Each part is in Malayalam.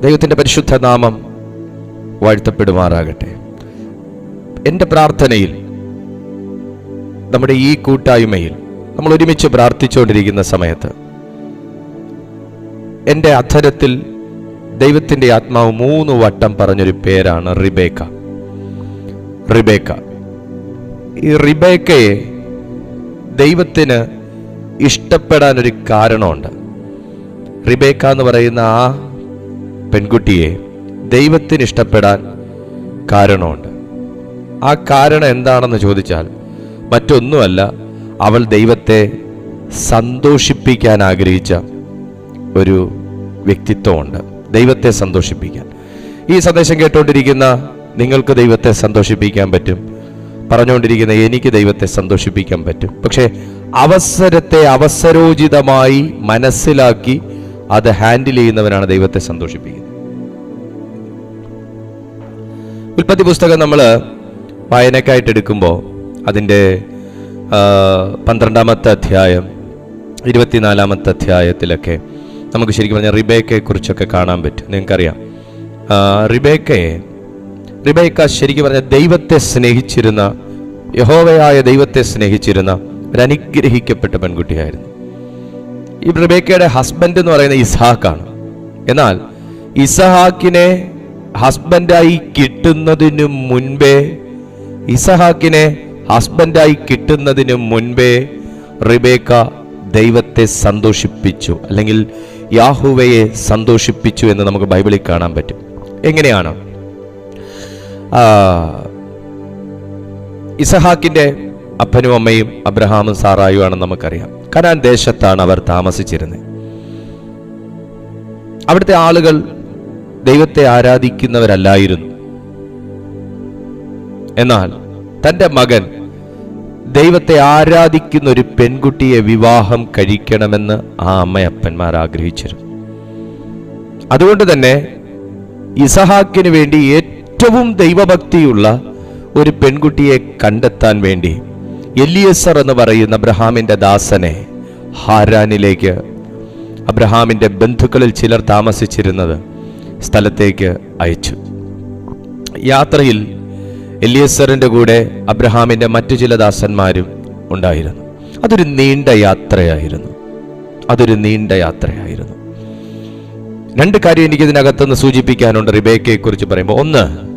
ദൈവത്തിന്റെ പരിശുദ്ധ നാമം വാഴ്ത്തപ്പെടുമാറാകട്ടെ. എന്റെ പ്രാർത്ഥനയിൽ നമ്മുടെ ഈ കൂട്ടായ്മയിൽ നമ്മൾ ഒരുമിച്ച് പ്രാർത്ഥിച്ചുകൊണ്ടിരിക്കുന്ന സമയത്ത് എന്റെ അധരത്തിൽ ദൈവത്തിന്റെ ആത്മാവ് മൂന്ന് വട്ടം പറഞ്ഞൊരു പേരാണ് റിബേക്ക. റിബേക്ക. ഈ റിബേക്കയെ ദൈവത്തിന് ഇഷ്ടപ്പെടാനൊരു കാരണമുണ്ട്. റിബേക്ക എന്ന് പറയുന്ന ആ പെൺകുട്ടിയെ ദൈവത്തിന് ഇഷ്ടപ്പെടാൻ കാരണമുണ്ട്. ആ കാരണം എന്താണെന്ന് ചോദിച്ചാൽ മറ്റൊന്നുമല്ല അവൾ ദൈവത്തെ സന്തോഷിപ്പിക്കാൻ ആഗ്രഹിച്ച ഒരു വ്യക്തിത്വമുണ്ട്. ദൈവത്തെ സന്തോഷിപ്പിക്കാൻ. ഈ സന്ദേശം കേട്ടുകൊണ്ടിരിക്കുന്ന നിങ്ങൾക്ക് ദൈവത്തെ സന്തോഷിപ്പിക്കാൻ പറ്റും. പറഞ്ഞുകൊണ്ടിരിക്കുന്ന എനിക്ക് ദൈവത്തെ സന്തോഷിപ്പിക്കാൻ പറ്റും. പക്ഷേ അവസരത്തെ അവസരോചിതമായി മനസ്സിലാക്കി അത് ഹാൻഡിൽ ചെയ്യുന്നവനാണ് ദൈവത്തെ സന്തോഷിപ്പിക്കുന്നത്. ഉൽപ്പത്തി പുസ്തകം നമ്മൾ വായനക്കായിട്ട് എടുക്കുമ്പോൾ അതിന്റെ പന്ത്രണ്ടാമത്തെ അധ്യായം ഇരുപത്തിനാലാമത്തെ അധ്യായത്തിലൊക്കെ നമുക്ക് ശരിക്കും പറഞ്ഞാൽ റിബേക്കയെ കുറിച്ചൊക്കെ കാണാൻ പറ്റും. നിങ്ങൾക്കറിയാം. റിബേക്കയെ റിബേക്ക ശരിക്കും പറഞ്ഞാൽ ദൈവത്തെ സ്നേഹിച്ചിരുന്ന യഹോവയായ ദൈവത്തെ സ്നേഹിച്ചിരുന്ന ഒരു അനുഗ്രഹിക്കപ്പെട്ട പെൺകുട്ടിയായിരുന്നു. ഈ റിബേക്കയുടെ ഹസ്ബൻഡ് എന്ന് പറയുന്ന ഇസ്ഹാക്കാണ്. എന്നാൽ ഇസഹാക്കിനെ ഹസ്ബൻഡായി കിട്ടുന്നതിനു മുൻപേ ഇസഹാക്കിനെ ഹസ്ബൻഡായി കിട്ടുന്നതിനു മുൻപേ റിബേക്ക ദൈവത്തെ സന്തോഷിപ്പിച്ചു അല്ലെങ്കിൽ യാഹുവയെ സന്തോഷിപ്പിച്ചു എന്ന് നമുക്ക് ബൈബിളിൽ കാണാൻ പറ്റും. എങ്ങനെയാണ്? ഇസഹാക്കിന്റെ അപ്പനും അമ്മയും അബ്രഹാമും സാറായും ആണെന്ന് നമുക്കറിയാം. കനാൻ ദേശത്താണ് അവർ താമസിച്ചിരുന്നത്. അവിടുത്തെ ആളുകൾ ദൈവത്തെ ആരാധിക്കുന്നവരല്ലായിരുന്നു. എന്നാൽ തന്റെ മകൻ ദൈവത്തെ ആരാധിക്കുന്ന ഒരു പെൺകുട്ടിയെ വിവാഹം കഴിക്കണമെന്ന് ആ അമ്മയപ്പന്മാർ ആഗ്രഹിച്ചിരുന്നു. അതുകൊണ്ട് തന്നെ ഇസഹാക്കിന് വേണ്ടി ഏറ്റവും ദൈവഭക്തിയുള്ള ഒരു പെൺകുട്ടിയെ കണ്ടെത്താൻ വേണ്ടി എലിയസർ എന്ന് പറയുന്ന അബ്രഹാമിന്റെ ദാസനെ ഹാരാനിലേക്ക് അബ്രഹാമിന്റെ ബന്ധുക്കളിൽ ചിലർ താമസിച്ചിരുന്നത് സ്ഥലത്തേക്ക് അയച്ചു. യാത്രയിൽ എല്ലിയസറിന്റെ കൂടെ അബ്രഹാമിന്റെ മറ്റു ചില ദാസന്മാരും ഉണ്ടായിരുന്നു. അതൊരു നീണ്ട യാത്രയായിരുന്നു. അതൊരു നീണ്ട യാത്രയായിരുന്നു. രണ്ട് കാര്യം എനിക്ക് ഇതിനകത്തുനിന്ന് സൂചിപ്പിക്കാനുണ്ട് റിബേക്കയെക്കുറിച്ച് പറയുമ്പോൾ. ഒന്ന്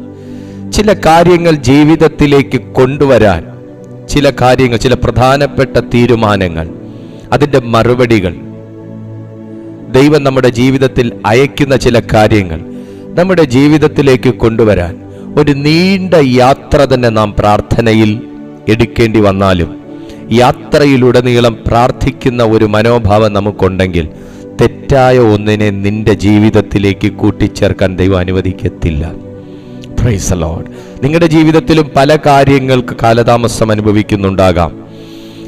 ചില കാര്യങ്ങൾ ജീവിതത്തിലേക്ക് കൊണ്ടുവരാൻ ചില കാര്യങ്ങൾ ചില പ്രധാനപ്പെട്ട തീരുമാനങ്ങൾ അതിന്റെ മറുപടികൾ. ദൈവം നമ്മുടെ ജീവിതത്തിൽ അയക്കുന്ന ചില കാര്യങ്ങൾ നമ്മുടെ ജീവിതത്തിലേക്ക് കൊണ്ടുവരാൻ ഒരു നീണ്ട യാത്ര തന്നെ നാം പ്രാർത്ഥനയിൽ എടുക്കേണ്ടി വന്നാലും യാത്രയിലുടനീളം പ്രാർത്ഥിക്കുന്ന ഒരു മനോഭാവം നമുക്കുണ്ടെങ്കിൽ തെറ്റായ ഒന്നിനെ നിന്റെ ജീവിതത്തിലേക്ക് കൂട്ടിച്ചേർക്കാൻ ദൈവം അനുവദിക്കത്തില്ല. പ്രൈസ് ലോഡ് നിങ്ങളുടെ ജീവിതത്തിലും പല കാര്യങ്ങൾക്ക് കാലതാമസം അനുഭവിക്കുന്നുണ്ടാകാം.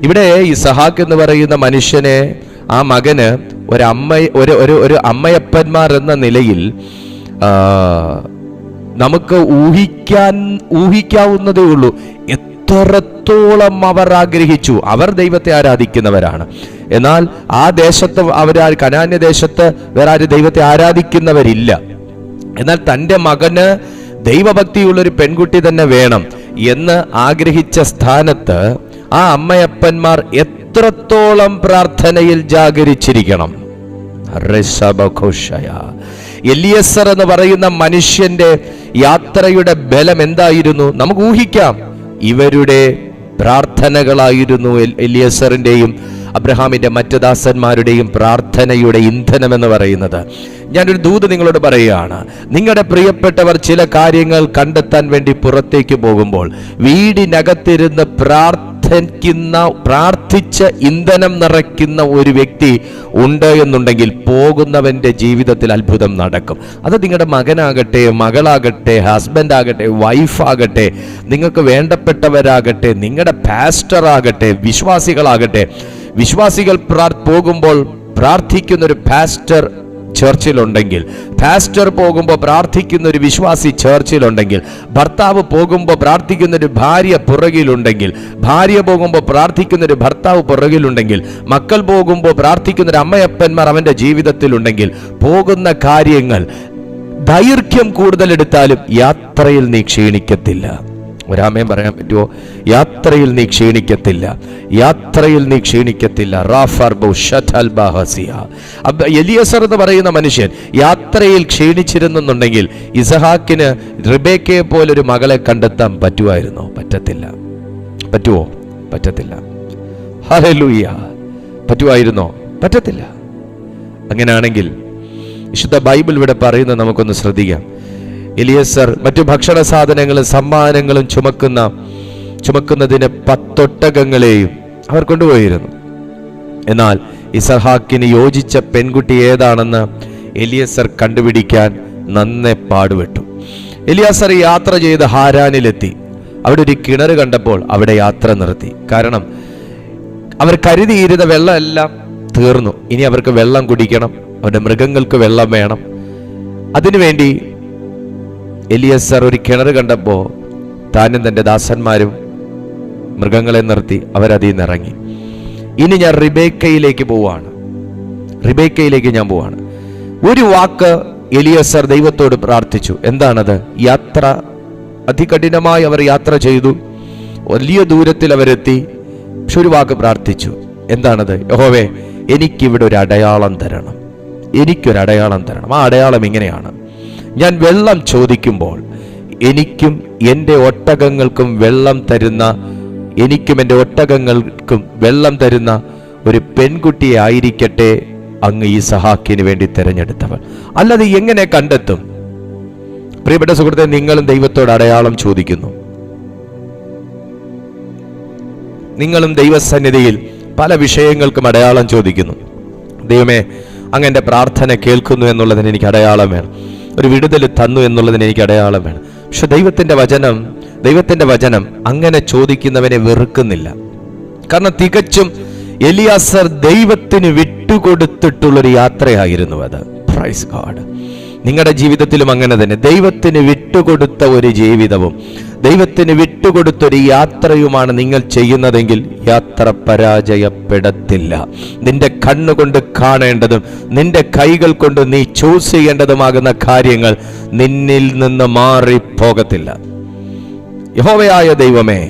ഇവിടെ ഇസഹാക്ക് എന്ന് പറയുന്ന മനുഷ്യനെ ആ മകന് ഒരു അമ്മ ഒരു ഒരു ഒരു അമ്മയപ്പന്മാർ എന്ന നിലയിൽ നമുക്ക് ഊഹിക്കാൻ ഊഹിക്കാവുന്നതേ ഉള്ളൂ. എത്രത്തോളം അവർ ആഗ്രഹിച്ചു. അവർ ദൈവത്തെ ആരാധിക്കുന്നവരാണ്. എന്നാൽ ആ ദേശത്ത് അവർ കനാന്യ ദേശത്ത് വേറെ ആരും ദൈവത്തെ ആരാധിക്കുന്നവരില്ല. എന്നാൽ തന്റെ മകന് ദൈവഭക്തിയുള്ള ഒരു പെൺകുട്ടി തന്നെ വേണം എന്ന് ആഗ്രഹിച്ച സ്ഥാനത്ത് ആ അമ്മയപ്പന്മാർ എത്രത്തോളം പ്രാർത്ഥനയിൽ ജാഗരിച്ചിരിക്കണം. എലിയസർ എന്ന് പറയുന്ന മനുഷ്യന്റെ യാത്രയുടെ ബലം എന്തായിരുന്നു? നമുക്ക് ഊഹിക്കാം. ഇവരുടെ പ്രാർത്ഥനകളായിരുന്നു എൽ- അബ്രഹാമിന്റെ മറ്റു ദാസന്മാരുടെയും പ്രാർത്ഥനയുടെ ഇന്ധനമെന്ന് പറയുന്നത്. ഞാനൊരു ദൂത് നിങ്ങളോട് പറയുകയാണ്. നിങ്ങളുടെ പ്രിയപ്പെട്ടവർ ചില കാര്യങ്ങൾ കണ്ടെത്താൻ വേണ്ടി പുറത്തേക്ക് പോകുമ്പോൾ വീടിനകത്തിരുന്ന് പ്രാർത്ഥിക്കുന്ന പ്രാർത്ഥിച്ച് ഇന്ധനം നിറയ്ക്കുന്ന ഒരു വ്യക്തി ഉണ്ട് എന്നുണ്ടെങ്കിൽ പോകുന്നവന്റെ ജീവിതത്തിൽ അത്ഭുതം നടക്കും. അത് നിങ്ങളുടെ മകനാകട്ടെ മകളാകട്ടെ ഹസ്ബൻഡ് ആകട്ടെ വൈഫാകട്ടെ നിങ്ങൾക്ക് വേണ്ടപ്പെട്ടവരാകട്ടെ നിങ്ങളുടെ പാസ്റ്റർ ആകട്ടെ വിശ്വാസികളാകട്ടെ വിശ്വാസികൾ പോകുമ്പോൾ പ്രാർത്ഥിക്കുന്ന ഒരു പാസ്റ്റർ ചർച്ചിലുണ്ടെങ്കിൽ പാസ്റ്റർ പോകുമ്പോൾ പ്രാർത്ഥിക്കുന്ന ഒരു വിശ്വാസി ചർച്ചിലുണ്ടെങ്കിൽ ഭർത്താവ് പോകുമ്പോൾ പ്രാർത്ഥിക്കുന്ന ഒരു ഭാര്യ പുറകിലുണ്ടെങ്കിൽ ഭാര്യ പോകുമ്പോൾ പ്രാർത്ഥിക്കുന്ന ഒരു ഭർത്താവ് പുറകിലുണ്ടെങ്കിൽ മക്കൾ പോകുമ്പോൾ പ്രാർത്ഥിക്കുന്ന ഒരു അമ്മയപ്പന്മാർ അവന്റെ ജീവിതത്തിലുണ്ടെങ്കിൽ പോകുന്ന കാര്യങ്ങൾ ദൈർഘ്യം കൂടുതൽ എടുത്താലും യാത്രയിൽ നീ ക്ഷീണിക്കത്തില്ല. ഒരാമയം പറയാൻ പറ്റുമോ യാത്രയിൽ നീ ക്ഷീണിക്കത്തില്ല. യാത്രയിൽ നീ ക്ഷീണിക്കത്തില്ല. റാഫർ എലിയസർ എന്ന് പറയുന്ന മനുഷ്യൻ യാത്രയിൽ ക്ഷീണിച്ചിരുന്നെന്നുണ്ടെങ്കിൽ ഇസഹാക്കിന് റിബേക്കയെ പോലൊരു മകളെ കണ്ടെത്താൻ പറ്റുമായിരുന്നോ? പറ്റത്തില്ല. പറ്റുമോ പറ്റത്തില്ല. ഹലൂയ പറ്റുമായിരുന്നോ? പറ്റത്തില്ല. അങ്ങനെയാണെങ്കിൽ വിശുദ്ധ ബൈബിൾ ഇവിടെ പറയുന്നത് നമുക്കൊന്ന് ശ്രദ്ധിക്കാം. എലിയസർ മറ്റു ഭക്ഷണ സാധനങ്ങളും സമ്മാനങ്ങളും ചുമക്കുന്ന ചുമക്കുന്നതിന് പത്തൊട്ടകങ്ങളെയും അവർ കൊണ്ടുപോയിരുന്നു. എന്നാൽ ഇസഹാക്കിന് യോജിച്ച പെൺകുട്ടി ഏതാണെന്ന് എലിയസർ കണ്ടുപിടിക്കാൻ നന്നെ പാടുപെട്ടു. എലിയാസർ യാത്ര ചെയ്ത് ഹാരാനിലെത്തി. അവിടെ ഒരു കിണർ കണ്ടപ്പോൾ അവിടെ യാത്ര നിർത്തി. കാരണം അവർ കരുതിയിരുന്ന വെള്ളമെല്ലാം തീർന്നു. ഇനി അവർക്ക് വെള്ളം കുടിക്കണം. അവരുടെ മൃഗങ്ങൾക്ക് വെള്ളം വേണം. അതിനുവേണ്ടി എലിയസർ ഒരു കിണർ കണ്ടപ്പോൾ താനും തന്റെ ദാസന്മാരും മൃഗങ്ങളെ നിർത്തി അവരതിൽ നിന്ന് ഇറങ്ങി. ഇനി ഞാൻ റിബേക്കയിലേക്ക് പോവാണ് റിബേക്കയിലേക്ക് ഞാൻ പോവാണ് ഒരു വാക്ക് എലിയസർ ദൈവത്തോട് പ്രാർത്ഥിച്ചു. എന്താണത്? യാത്ര. അതികഠിനമായി അവർ യാത്ര ചെയ്തു. വലിയ ദൂരത്തിൽ അവരെത്തി. പക്ഷെ ഒരു വാക്ക് പ്രാർത്ഥിച്ചു. എന്താണത്? യഹോവേ എനിക്കിവിടെ ഒരു അടയാളം തരണം. എനിക്കൊരു അടയാളം തരണം. ആ അടയാളം ഇങ്ങനെയാണ്. ഞാൻ വെള്ളം ചോദിക്കുമ്പോൾ എനിക്കും എന്റെ ഒട്ടകങ്ങൾക്കും വെള്ളം തരുന്ന എനിക്കും എന്റെ ഒട്ടകങ്ങൾക്കും വെള്ളം തരുന്ന ഒരു പെൺകുട്ടിയെ ആയിരിക്കട്ടെ അങ്ങ് ഈ സഹാക്കിന് വേണ്ടി തിരഞ്ഞെടുത്തവൾ. അല്ലാതെ എങ്ങനെ കണ്ടെത്തും? പ്രിയപ്പെട്ട സുഹൃത്തെ നിങ്ങളും ദൈവത്തോട് അടയാളം ചോദിക്കുന്നു. നിങ്ങളും ദൈവസന്നിധിയിൽ പല വിഷയങ്ങൾക്കും അടയാളം ചോദിക്കുന്നു. ദൈവമേ അങ്ങ് എന്റെ പ്രാർത്ഥന കേൾക്കുന്നു എന്നുള്ളതിന് എനിക്ക് അടയാളം വേണം. ഒരു വിടുതൽ തന്നു എന്നുള്ളതിന് എനിക്ക് അടയാളം വേണം. പക്ഷെ ദൈവത്തിന്റെ വചനം ദൈവത്തിന്റെ വചനം അങ്ങനെ ചോദിക്കുന്നവനെ വെറുക്കുന്നില്ല. കാരണം തികച്ചും എലിയാസർ ദൈവത്തിന് വിട്ടുകൊടുത്തിട്ടുള്ളൊരു യാത്രയായിരുന്നു അത്. പ്രൈസ് ഗാഡ് നിങ്ങളുടെ ജീവിതത്തിലും അങ്ങനെ തന്നെ. ദൈവത്തിന് വിട്ടുകൊടുത്ത ഒരു ജീവിതവും ദൈവത്തിന് വിട്ടുകൊടുത്തൊരു യാത്രയുമാണ് നിങ്ങൾ ചെയ്യുന്നതെങ്കിൽ യാത്ര പരാജയപ്പെടത്തില്ല. നിന്റെ കണ്ണുകൊണ്ട് കാണേണ്ടതും നിന്റെ കൈകൾ കൊണ്ട് നീ ചൂസ് ചെയ്യേണ്ടതുമാകുന്ന കാര്യങ്ങൾ നിന്നിൽ നിന്ന് മാറിപ്പോകത്തില്ല. യഹോവയായ ദൈവമേ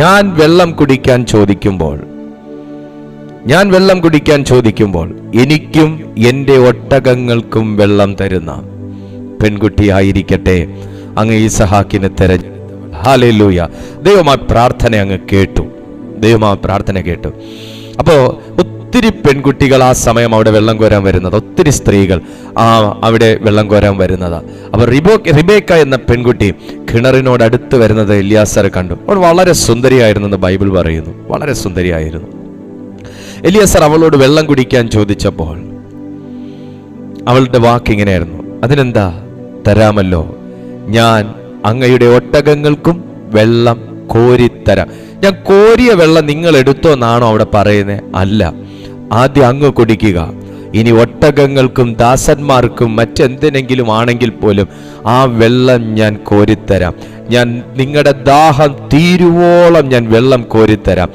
ഞാൻ വെള്ളം കുടിക്കാൻ ചോദിക്കുമ്പോൾ ഞാൻ വെള്ളം കുടിക്കാൻ ചോദിക്കുമ്പോൾ എനിക്കും എന്റെ ഒട്ടകങ്ങൾക്കും വെള്ളം തരുന്ന പെൺകുട്ടിയായിരിക്കട്ടെ അങ്ങ് ഈ സഹാക്കിനെ തെരഞ്ഞെടുത്തവൾ ഹാലൂയ ദൈവം പ്രാർത്ഥന അങ്ങ് കേട്ടു. ദൈവം ആ പ്രാർത്ഥന കേട്ടു. അപ്പോൾ ഒത്തിരി പെൺകുട്ടികൾ ആ സമയം അവിടെ വെള്ളം കോരാൻ വരുന്നത്. ഒത്തിരി സ്ത്രീകൾ ആ അവിടെ വെള്ളം കോരാൻ വരുന്നത്. അപ്പോൾ റിബോ റിബേക്ക എന്ന പെൺകുട്ടി കിണറിനോട് അടുത്ത് വരുന്നത് എലിയാസർ കണ്ടു. അവൾ വളരെ സുന്ദരിയായിരുന്നു എന്ന് ബൈബിൾ പറയുന്നു. വളരെ സുന്ദരിയായിരുന്നു. എലിയാസർ അവളോട് വെള്ളം കുടിക്കാൻ ചോദിച്ചപ്പോൾ അവളുടെ വാക്ക് ഇങ്ങനെയായിരുന്നു. അതിനെന്താ? തരാമല്ലോ. ഞാൻ അങ്ങയുടെ ഒട്ടകങ്ങൾക്കും വെള്ളം കോരിത്തരാം. ഞാൻ കോരിയ വെള്ളം നിങ്ങൾ എടുത്തോ എന്നാണോ അവിടെ പറയുന്നത് അല്ല. ആദ്യം അങ്ങ് കുടിക്കുക. ഇനി ഒട്ടകങ്ങൾക്കും ദാസന്മാർക്കും മറ്റെന്തിനെങ്കിലും ആണെങ്കിൽ പോലും ആ വെള്ളം ഞാൻ കോരിത്തരാം. ഞാൻ നിങ്ങളുടെ ദാഹം തീരുവോളം ഞാൻ വെള്ളം കോരിത്തരാം.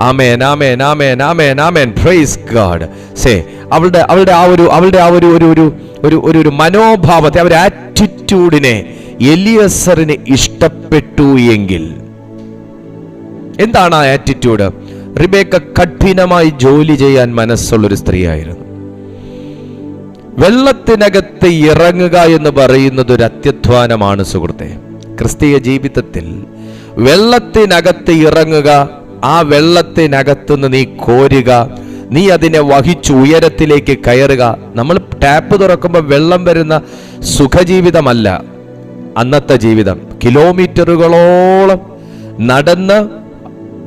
ആമേൻ ആമേൻ ആമേൻ ആമേൻ ആമേൻ. പ്രൈസ് ഗാഡ് സേ അവളുടെ അവളുടെ ആ ഒരു അവളുടെ ആ ഒരു ഒരു ഒരു ഒരു ഒരു ഒരു മനോഭാവത്തെ അവരുടെ ആറ്റിറ്റ്യൂഡിനെ എലിയസറിന് ഇഷ്ടപ്പെട്ടു എങ്കിൽ. എന്താണ് ആ ആറ്റിറ്റ്യൂഡ് റിബേക്ക കഠിനമായി ജോലി ചെയ്യാൻ മനസ്സുള്ളൊരു സ്ത്രീയായിരുന്നു. വെള്ളത്തിനകത്ത് ഇറങ്ങുക എന്ന് പറയുന്നത് ഒരു അത്യധ്വാനമാണ് സുഹൃത്തെ. ക്രിസ്തീയ ജീവിതത്തിൽ വെള്ളത്തിനകത്ത് ഇറങ്ങുക ആ വെള്ളത്തിനകത്തുനിന്ന് നീ കോരുക. നീ അതിനെ വഹിച്ചു ഉയരത്തിലേക്ക് കയറുക. നമ്മൾ ടാപ്പ് തുറക്കുമ്പോൾ വെള്ളം വരുന്ന സുഖജീവിതമല്ല. അന്നത്തെ ജീവിതം. കിലോമീറ്ററുകളോളം നടന്ന്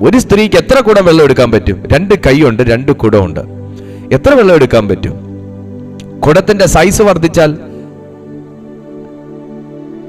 ഒരു സ്ത്രീക്ക് എത്ര കുടം വെള്ളം എടുക്കാൻ പറ്റും? രണ്ട് കൈയുണ്ട് രണ്ട് കുടമുണ്ട്. എത്ര വെള്ളം എടുക്കാൻ പറ്റും? കുടത്തിന്റെ സൈസ് വർദ്ധിച്ചാൽ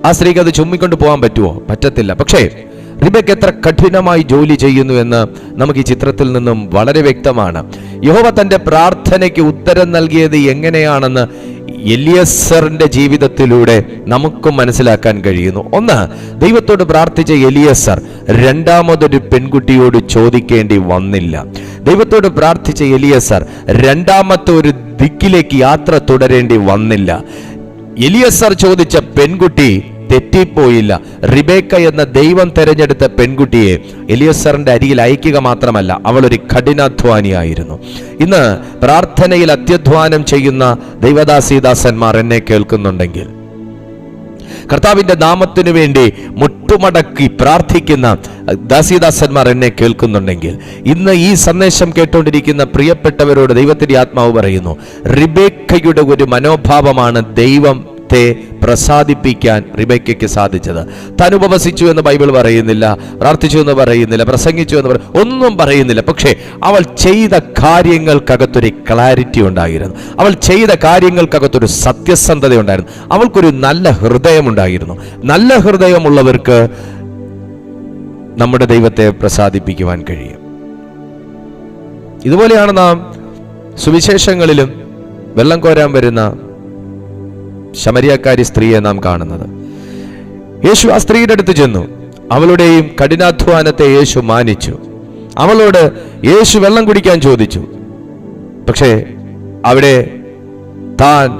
ആ സ്ത്രീക്ക് അത് ചുമ്മിക്കൊണ്ട് പോകാൻ പറ്റുമോ? പറ്റത്തില്ല. പക്ഷേ റിബയ്ക്ക് എത്ര കഠിനമായി ജോലി ചെയ്യുന്നു എന്ന് നമുക്ക് ഈ ചിത്രത്തിൽ നിന്നും വളരെ വ്യക്തമാണ്. യഹോവ തന്റെ പ്രാർത്ഥനയ്ക്ക് ഉത്തരം നൽകിയത് എങ്ങനെയാണെന്ന് എലിയസറിന്റെ ജീവിതത്തിലൂടെ നമുക്കും മനസ്സിലാക്കാൻ കഴിയുന്നു. ഒന്ന് ദൈവത്തോട് പ്രാർത്ഥിച്ച എലിയസർ രണ്ടാമതൊരു പെൺകുട്ടിയോട് ചോദിക്കേണ്ടി വന്നില്ല. ദൈവത്തോട് പ്രാർത്ഥിച്ച എലിയസർ രണ്ടാമത്തെ ഒരു ദിക്കിലേക്ക് യാത്ര തുടരേണ്ടി വന്നില്ല. എലിയസർ ചോദിച്ച പെൺകുട്ടി തെറ്റിപ്പോയില്ല. റിബേക്ക എന്ന ദൈവം തെരഞ്ഞെടുത്ത പെൺകുട്ടിയെ എലിയസറിന്റെ അരികിൽ അയക്കുക മാത്രമല്ല അവൾ ഒരു കഠിനാധ്വാനിയായിരുന്നു. ഇന്ന് പ്രാർത്ഥനയിൽ അത്യധ്വാനം ചെയ്യുന്ന ദൈവദാസീദാസന്മാർ എന്നെ കേൾക്കുന്നുണ്ടെങ്കിൽ കർത്താവിന്റെ നാമത്തിനു വേണ്ടി മുട്ടുമടക്കി പ്രാർത്ഥിക്കുന്ന ദാസിദാസന്മാർ എന്നെ കേൾക്കുന്നുണ്ടെങ്കിൽ ഇന്ന് ഈ സന്ദേശം കേട്ടുകൊണ്ടിരിക്കുന്ന പ്രിയപ്പെട്ടവരോട് ദൈവത്തിന്റെ ആത്മാവ് പറയുന്നു റിബേക്കയുടെ ഒരു മനോഭാവമാണ് ദൈവത്തെ പ്രസാദിപ്പിക്കാൻ റിബേക്കയ്ക്ക് സാധിച്ചത്. താൻ ഉപവസിച്ചു എന്ന് ബൈബിൾ പറയുന്നില്ല പ്രാർത്ഥിച്ചു എന്ന് പറയുന്നില്ല പ്രസംഗിച്ചു എന്ന് പറ ഒന്നും പറയുന്നില്ല. പക്ഷേ അവൾ ചെയ്ത കാര്യങ്ങൾക്കകത്തൊരു ക്ലാരിറ്റി ഉണ്ടായിരുന്നു. അവൾ ചെയ്ത കാര്യങ്ങൾക്കകത്തൊരു സത്യസന്ധത ഉണ്ടായിരുന്നു. അവൾക്കൊരു നല്ല ഹൃദയമുണ്ടായിരുന്നു നല്ല ഹൃദയമുള്ളവർക്ക് നമ്മുടെ ദൈവത്തെ പ്രസാദിപ്പിക്കുവാൻ കഴിയും. ഇതുപോലെയാണ് നാം സുവിശേഷങ്ങളിലും വെള്ളം കോരാൻ വരുന്ന ശമരിയക്കാരി സ്ത്രീയെ നാം കാണുന്നത്. യേശു ആ സ്ത്രീയുടെ അടുത്ത് ചെന്നു. അവളുടെയും കഠിനാധ്വാനത്തെ യേശു മാനിച്ചു. അവളോട് യേശു വെള്ളം കുടിക്കാൻ ചോദിച്ചു. പക്ഷേ അവിടെ താൻ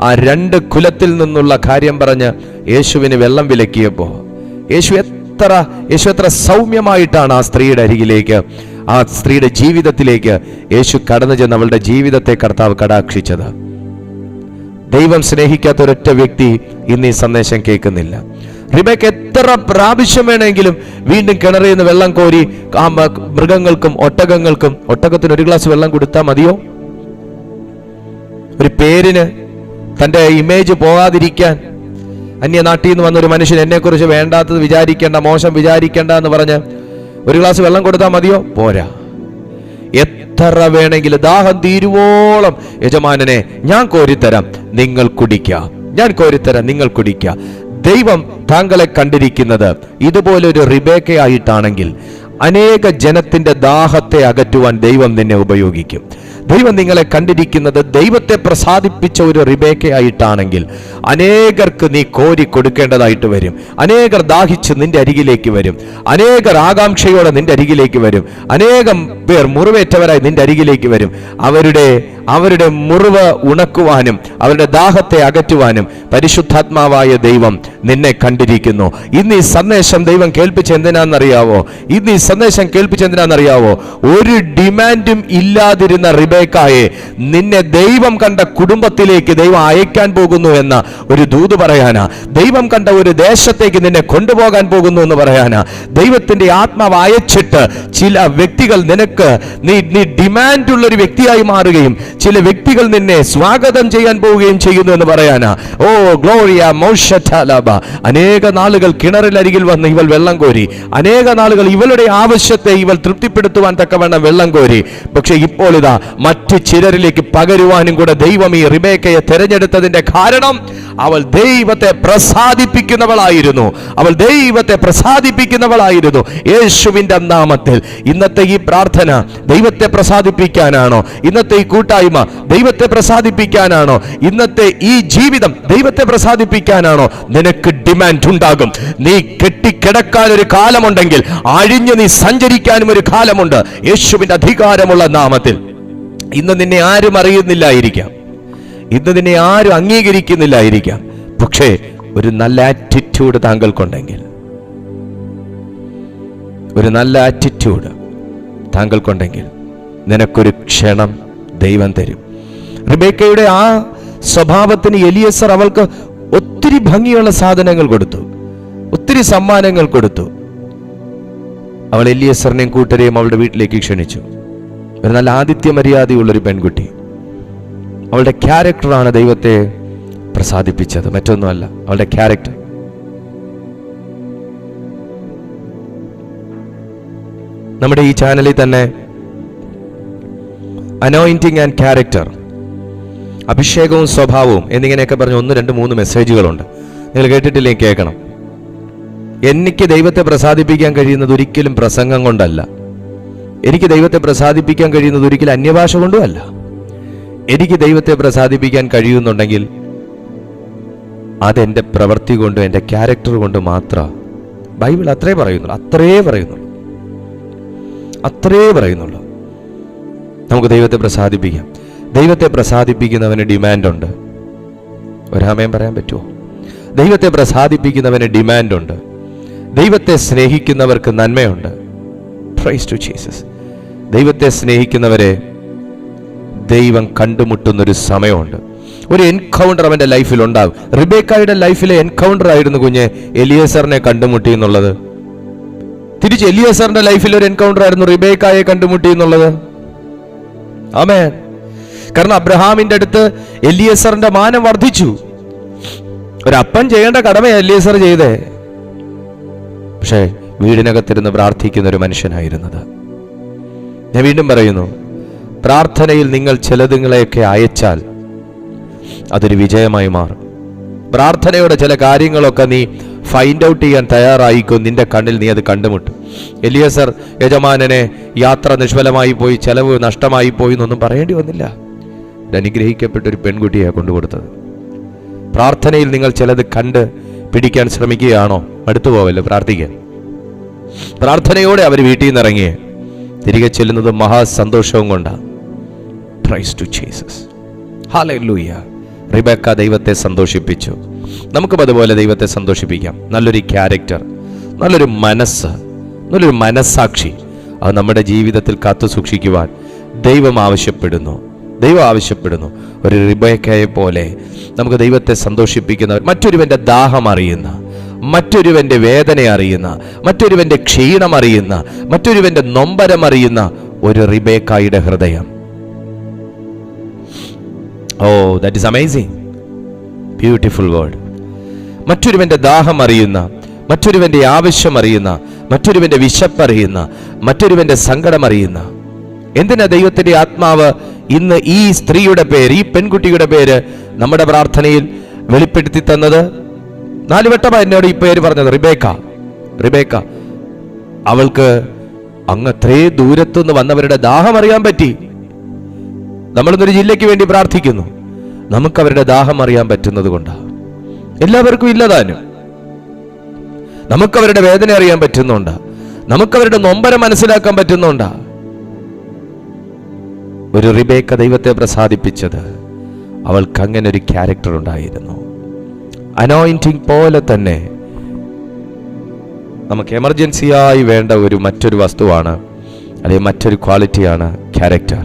ആ രണ്ട് കുലത്തിൽ നിന്നുള്ള കാര്യം പറഞ്ഞ് യേശുവിന് വെള്ളം വിലക്കിയപ്പോൾ യേശു എത്ര യേശു എത്ര സൗമ്യമായിട്ടാണ് ആ സ്ത്രീയുടെ അരികിലേക്ക് ആ സ്ത്രീയുടെ ജീവിതത്തിലേക്ക് യേശു കടന്നു ചെന്ന് അവളുടെ ജീവിതത്തെ കർത്താവ് കടാക്ഷിച്ചത്. ദൈവം സ്നേഹിക്കാത്ത ഒരൊറ്റ വ്യക്തി ഇന്ന് ഈ സന്ദേശം കേൾക്കുന്നില്ല. റിബയ്ക്ക് എത്ര പ്രാവശ്യം വേണമെങ്കിലും വീണ്ടും കിണറിൽ നിന്ന് വെള്ളം കോരി മൃഗങ്ങൾക്കും ഒട്ടകങ്ങൾക്കും ഒട്ടകത്തിന് ഒരു ഗ്ലാസ് വെള്ളം കൊടുത്താൽ മതിയോ? ഒരു പേരിന് തന്റെ ഇമേജ് പോകാതിരിക്കാൻ അന്യനാട്ടിൽ നിന്ന് വന്ന ഒരു മനുഷ്യൻ എന്നെക്കുറിച്ച് വേണ്ടാത്തത് വിചാരിക്കേണ്ട മോശം വിചാരിക്കേണ്ട എന്ന് പറഞ്ഞ് ഒരു ഗ്ലാസ് വെള്ളം കൊടുത്താൽ മതിയോ? പോരാ. എത്ര വേണമെങ്കിലും ദാഹം തീരുവോളം. യജമാനനെ ഞാൻ കോരിത്തരാം. നിങ്ങൾ കുടിക്കാം. ഞാൻ കോരിത്തരാം. നിങ്ങൾ കുടിക്കാം. ദൈവം താങ്കളെ കണ്ടിരിക്കുന്നത് ഇതുപോലൊരു റിബേക്കയായിട്ടാണെങ്കിൽ അനേക ജനത്തിന്റെ ദാഹത്തെ അകറ്റുവാൻ ദൈവം നിന്നെ ഉപയോഗിക്കും. ദൈവം നിങ്ങളെ കണ്ടിരിക്കുന്നത് ദൈവത്തെ പ്രസാദിപ്പിച്ച ഒരു റിബേക്കയായിട്ടാണെങ്കിൽ അനേകർക്ക് നീ കോരി കൊടുക്കേണ്ടതായിട്ട് വരും. അനേകർ ദാഹിച്ച് നിന്റെ അരികിലേക്ക് വരും. അനേകർ ആകാംക്ഷയോടെ നിന്റെ അരികിലേക്ക് വരും. അനേകം പേർ മുറിവേറ്റവരായി നിന്റെ അരികിലേക്ക് വരും. അവരുടെ അവരുടെ മുറിവ് ഉണക്കുവാനും അവരുടെ ദാഹത്തെ അകറ്റുവാനും പരിശുദ്ധാത്മാവായ ദൈവം നിന്നെ കണ്ടിരിക്കുന്നു. ഇന്ന് ഈ സന്ദേശം ദൈവം കേൾപ്പിച്ച് എന്തിനാണെന്നറിയാവോ? ഇന്ന് ഈ സന്ദേശം കേൾപ്പിച്ച് എന്തിനാണെന്നറിയാവോ? ഒരു ഡിമാൻഡും ഇല്ലാതിരുന്ന റിബേക്കായെ നിന്നെ ദൈവം കണ്ട കുടുംബത്തിലേക്ക് ദൈവം അയക്കാൻ പോകുന്നു എന്ന ഒരു ദൂത് പറയാനാ. ദൈവം കണ്ട ഒരു ദേശത്തേക്ക് നിന്നെ കൊണ്ടുപോകാൻ പോകുന്നു എന്ന് പറയാനാ. ദൈവത്തിന്റെ ആത്മാവ് അയച്ചിട്ട് ചില വ്യക്തികൾ നിനക്ക് നീ നീ ഡിമാൻഡുള്ള ഒരു വ്യക്തിയായി മാറുകയും ചില വ്യക്തികൾ നിന്നെ സ്വാഗതം ചെയ്യാൻ പോവുകയും ചെയ്യുന്നു എന്ന് പറയാനാ. ഓ ഗ്ലോറിയ മൗഷലാബ അനേക നാളുകൾ കിണറിലരികിൽ വന്ന് ഇവൾ വെള്ളം കോരി. അനേക നാളുകൾ ഇവളുടെ ആവശ്യത്തെ ഇവൾ തൃപ്തിപ്പെടുത്തുവാൻ തക്കവണ്ണം വെള്ളം കോരി. പക്ഷെ ഇപ്പോൾ ഇതാ മറ്റു ചിലരിലേക്ക് പകരുവാനും കൂടെ ദൈവം ഈ റിബേക്കയെ തെരഞ്ഞെടുത്തതിന്റെ കാരണം അവൾ ദൈവത്തെ പ്രസാദിപ്പിക്കുന്നവളായിരുന്നു. അവൾ ദൈവത്തെ പ്രസാദിപ്പിക്കുന്നവളായിരുന്നു യേശുവിന്റെ നാമത്തിൽ. ഇന്നത്തെ ഈ പ്രാർത്ഥന ദൈവത്തെ പ്രസാദിപ്പിക്കാനാണോ? ഇന്നത്തെ ഈ കൂട്ടായ്മ ദൈവത്തെ പ്രസാദിപ്പിക്കാനാണോ? ഇന്നത്തെ ഈ ജീവിതം ദൈവത്തെ പ്രസാദിപ്പിക്കാനാണോ? നിനക്ക് ഡിമാൻഡ് ഉണ്ടാകും നീ കെട്ടിക്കിടക്കാൻ ഒരു കാലമുണ്ടെങ്കിൽ അഴിഞ്ഞു നീ സഞ്ചരിക്കാനും ഒരു കാലമുണ്ട്. യേശുവിന്റെ അധികാരമുള്ള നാമത്തിൽ. ഇന്ന് നിന്നെ ആരും അറിയുന്നില്ലായിരിക്കാം. ഇന്ന് നിന്നെ ആരും അംഗീകരിക്കുന്നില്ലായിരിക്കാം. പക്ഷേ ഒരു നല്ല ആറ്റിറ്റ്യൂഡ് താങ്കൾക്കുണ്ടെങ്കിൽ. ഒരു നല്ല ആറ്റിറ്റ്യൂഡ് താങ്കൾക്കുണ്ടെങ്കിൽ. നിനക്കൊരു ക്ഷണം ദൈവം തരും. റിബേക്കയുടെ ആ സ്വഭാവത്തിന് എലിയസർ അവൾക്ക് ഒത്തിരി ഭംഗിയുള്ള സാധനങ്ങൾ കൊടുത്തു. ഒത്തിരി സമ്മാനങ്ങൾ കൊടുത്തു. അവൾ എലിയസറിനെയും കൂട്ടരെയും അവളുടെ വീട്ടിലേക്ക് ക്ഷണിച്ചു. ഒരു നല്ല ആതിഥ്യ മര്യാദയുള്ളൊരു പെൺകുട്ടി. അവളുടെ ക്യാരക്ടറാണ് ദൈവത്തെ പ്രസാദിപ്പിച്ചത്. മറ്റൊന്നുമല്ല അവളുടെ ക്യാരക്ടർ. നമ്മുടെ ഈ ചാനലിൽ തന്നെ അനോയിന്റിങ് ആൻഡ് ക്യാരക്ടർ അഭിഷേകവും സ്വഭാവവും എന്നിങ്ങനെയൊക്കെ പറഞ്ഞ് ഒന്ന് രണ്ട് മൂന്ന് മെസ്സേജുകളുണ്ട് നിങ്ങൾ കേട്ടിട്ടില്ലെങ്കിൽ കേൾക്കണം. എനിക്ക് ദൈവത്തെ പ്രസാദിപ്പിക്കാൻ കഴിയുന്നത് ഒരിക്കലും പ്രസംഗം കൊണ്ടല്ല. എനിക്ക് ദൈവത്തെ പ്രസാദിപ്പിക്കാൻ കഴിയുന്നത് ഒരിക്കലും അന്യഭാഷ കൊണ്ടുമല്ല എനിക്ക് ദൈവത്തെ പ്രസാദിപ്പിക്കാൻ കഴിയുന്നുണ്ടെങ്കിൽ അതെന്റെ പ്രവൃത്തി കൊണ്ടും എന്റെ ക്യാരക്ടർ കൊണ്ട് മാത്രം ബൈബിൾ അത്രേ പറയുന്നുള്ളൂ. അത്രേ പറയുന്നുള്ളൂ. അത്രേ പറയുന്നുള്ളൂ. നമുക്ക് ദൈവത്തെ പ്രസാദിപ്പിക്കാം. ദൈവത്തെ പ്രസാദിപ്പിക്കുന്നവന് ഡിമാൻഡുണ്ട്. ഒരാമയം പറയാൻ പറ്റുമോ? ദൈവത്തെ പ്രസാദിപ്പിക്കുന്നവന് ഡിമാൻഡുണ്ട്. ദൈവത്തെ സ്നേഹിക്കുന്നവർക്ക് നന്മയുണ്ട്. പ്രൈസ് ടു ജീസസ് ദൈവത്തെ സ്നേഹിക്കുന്നവരെ ദൈവം കണ്ടുമുട്ടുന്നൊരു സമയമുണ്ട്. ഒരു എൻകൗണ്ടർ അവന്റെ ലൈഫിൽ ഉണ്ടാകും. റിബേക്കായുടെ ലൈഫിലെ എൻകൗണ്ടർ ആയിരുന്നു കുഞ്ഞ് എലിയേസറിനെ കണ്ടുമുട്ടി എന്നുള്ളത്. തിരിച്ച് എലിയേസറിന്റെ ലൈഫിൽ ഒരു എൻകൗണ്ടർ ആയിരുന്നു റിബേക്കായെ കണ്ടുമുട്ടി എന്നുള്ളത്. ആമേ കാരണം അബ്രഹാമിന്റെ അടുത്ത് എലിയസറിന്റെ മാനം വർദ്ധിച്ചു. ഒരപ്പൻ ചെയ്യേണ്ട കടമ എലിയസർ ചെയ്തേ. പക്ഷേ വീടിനകത്തിരുന്ന് പ്രാർത്ഥിക്കുന്ന ഒരു മനുഷ്യനായിരുന്നത്. ഞാൻ വീണ്ടും പറയുന്നു പ്രാർത്ഥനയിൽ നിങ്ങൾ ചിലതുങ്ങളെയൊക്കെ അയച്ചാൽ അതൊരു വിജയമായി മാറും. പ്രാർത്ഥനയുടെ ചില കാര്യങ്ങളൊക്കെ നീ ഫൈൻഡ് ഔട്ട് ചെയ്യാൻ തയ്യാറായിക്കോ നിന്റെ കണ്ണിൽ നീ അത് കണ്ടുമുട്ടും. എലിയസർ യജമാനനെ യാത്ര നിഷ്ഫലമായി പോയി ചെലവ് നഷ്ടമായി പോയി എന്നൊന്നും പറയേണ്ടി വന്നില്ല. അനുഗ്രഹിക്കപ്പെട്ട ഒരു പെൺകുട്ടിയെ കൊണ്ടുകൊടുത്തത്. പ്രാർത്ഥനയിൽ നിങ്ങൾ ചിലത് കണ്ട് പിടിക്കാൻ ശ്രമിക്കുകയാണോ? അടുത്തു പോവല്ലോ പ്രാർത്ഥിക്കാൻ. പ്രാർത്ഥനയോടെ അവർ വീട്ടിൽ നിന്ന് ഇറങ്ങി. തിരികെ ചെല്ലുന്നത് മഹാസന്തോഷവും കൊണ്ടാണ് പ്രൈസ് ടു ജീസസ് ഹാലൂയ റിബക്ക ദൈവത്തെ സന്തോഷിപ്പിച്ചു. നമുക്കും അതുപോലെ ദൈവത്തെ സന്തോഷിപ്പിക്കാം. നല്ലൊരു ക്യാരക്ടർ നല്ലൊരു മനസ്സ് നല്ലൊരു മനസ്സാക്ഷി. അത് നമ്മുടെ ജീവിതത്തിൽ കാത്തു സൂക്ഷിക്കുവാൻ ദൈവം ആവശ്യപ്പെടുന്നു. ദൈവം ആവശ്യപ്പെടുന്നു. ഒരു റിബയക്കയെ പോലെ നമുക്ക് ദൈവത്തെ സന്തോഷിപ്പിക്കുന്ന മറ്റൊരുവന്റെ ദാഹം അറിയുന്ന മറ്റൊരുവന്റെ വേദന അറിയുന്ന മറ്റൊരുവന്റെ ക്ഷീണം അറിയുന്ന മറ്റൊരുവന്റെ നൊമ്പരം അറിയുന്ന ഒരു റിബേക്കായുടെ ഹൃദയം. ഓ that is amazing beautiful word മറ്റൊരുവന്റെ ദാഹം അറിയുന്ന മറ്റൊരുവന്റെ ആവശ്യം അറിയുന്ന മറ്റൊരുവന്റെ വിശപ്പ് അറിയുന്ന മറ്റൊരുവന്റെ സങ്കടം അറിയുന്ന. എന്തിനാ ദൈവത്തിന്റെ ആത്മാവ് ഇന്ന് ഈ സ്ത്രീയുടെ പേര് ഈ പെൺകുട്ടിയുടെ പേര് നമ്മുടെ പ്രാർത്ഥനയിൽ വെളിപ്പെടുത്തി തന്നത്? നാലുവട്ടമാണ് എന്നോട് ഈ പേര് പറഞ്ഞത് റിബേക്ക റിബേക്ക അവൾക്ക് അങ്ങ് അത്രേ ദൂരത്തുനിന്ന് വന്നവരുടെ ദാഹം അറിയാൻ പറ്റി. നമ്മളിന്നൊരു ജില്ലയ്ക്ക് വേണ്ടി പ്രാർത്ഥിക്കുന്നു. നമുക്ക് അവരുടെ ദാഹം അറിയാൻ പറ്റുന്നത് കൊണ്ടാണ് എല്ലാവർക്കും ഇല്ലതാനും നമുക്കവരുടെ വേദന അറിയാൻ പറ്റുന്നുണ്ട്. നമുക്കവരുടെ നൊമ്പര മനസ്സിലാക്കാൻ പറ്റുന്നുണ്ട്. ഒരു റിബേക്ക ദൈവത്തെ പ്രസാദിപ്പിച്ചത് അവൾക്ക് അങ്ങനെ ഒരു ക്യാരക്ടർ ഉണ്ടായിരുന്നു. അനോയിന്റിങ് പോലെ തന്നെ നമുക്ക് എമർജൻസിയായി വേണ്ട ഒരു മറ്റൊരു വസ്തുവാണ് അല്ലെങ്കിൽ മറ്റൊരു ക്വാളിറ്റിയാണ് ക്യാരക്ടർ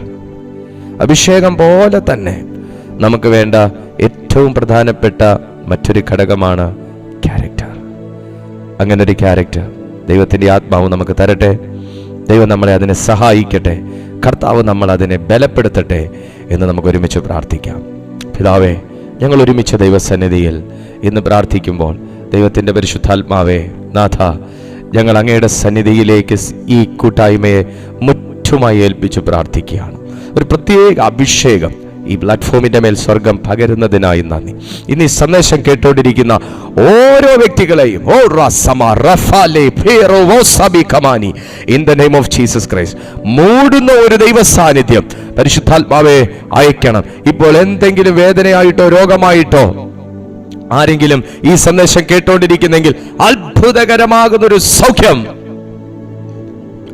അഭിഷേകം പോലെ തന്നെ നമുക്ക് വേണ്ട ഏറ്റവും പ്രധാനപ്പെട്ട മറ്റൊരു ഘടകമാണ് ക്യാരക്ടർ അങ്ങനെ ഒരു ക്യാരക്ടർ ദൈവത്തിന്റെ ആത്മാവ് നമുക്ക് തരട്ടെ. ദൈവം നമ്മളെ അതിനെ സഹായിക്കട്ടെ. കർത്താവ് നമ്മൾ അതിനെ ബലപ്പെടുത്തട്ടെ എന്ന് നമുക്ക് ഒരുമിച്ച് പ്രാർത്ഥിക്കാം. പിതാവേ ഞങ്ങൾ ഒരുമിച്ച് ദൈവസന്നിധിയിൽ ഇന്ന് പ്രാർത്ഥിക്കുമ്പോൾ ദൈവത്തിന്റെ പരിശുദ്ധാത്മാവേ നാഥ ഞങ്ങൾ അങ്ങയുടെ സന്നിധിയിലേക്ക് ഈ കൂട്ടായ്മയെ മുറ്റുമായി ഏൽപ്പിച്ച് പ്രാർത്ഥിക്കുകയാണ്. ഒരു പ്രത്യേക അഭിഷേകം ഈ പ്ലാറ്റ്ഫോമിന്റെ മേൽ സ്വർഗം പകരുന്നതിനായി നന്ദി. ഇനി സന്ദേശം കേട്ടോണ്ടിരിക്കുന്ന ഓരോ വ്യക്തികളെയും. Oh Kamani. In the name of Jesus Christ മൂടുന്ന ഒരു ദൈവ സാന്നിധ്യം പരിശുദ്ധാത്മാവെ അയക്കണം. ഇപ്പോൾ എന്തെങ്കിലും വേദനയായിട്ടോ രോഗമായിട്ടോ ആരെങ്കിലും ഈ സന്ദേശം കേട്ടോണ്ടിരിക്കുന്നെങ്കിൽ അത്ഭുതകരമാകുന്ന ഒരു സൗഖ്യം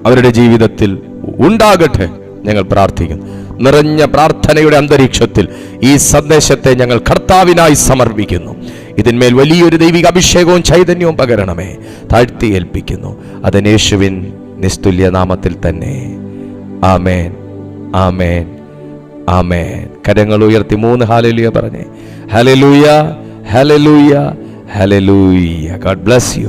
അവരുടെ ജീവിതത്തിൽ ഉണ്ടാകട്ടെ ഞങ്ങൾ പ്രാർത്ഥിക്കുന്നു. നിറഞ്ഞ പ്രാർത്ഥനയുടെ അന്തരീക്ഷത്തിൽ ഈ സന്ദേശത്തെ ഞങ്ങൾ കർത്താവിനായി സമർപ്പിക്കുന്നു. ഇതിന്മേൽ വലിയൊരു ദൈവിക അഭിഷേകവും ചൈതന്യവും പകരണമേ. താഴ്ത്തി ഏൽപ്പിക്കുന്നു. അതിന് യേശുവിൻ നിസ്തുല്യ നാമത്തിൽ തന്നെ. ആമേൻ. ആമേൻ. ആമേൻ. കരങ്ങൾ ഉയർത്തി മൂന്ന് ഹാലലൂയ പറഞ്ഞേ. ഹലലൂയ ഹലലൂയ ഹലലൂയ. God bless you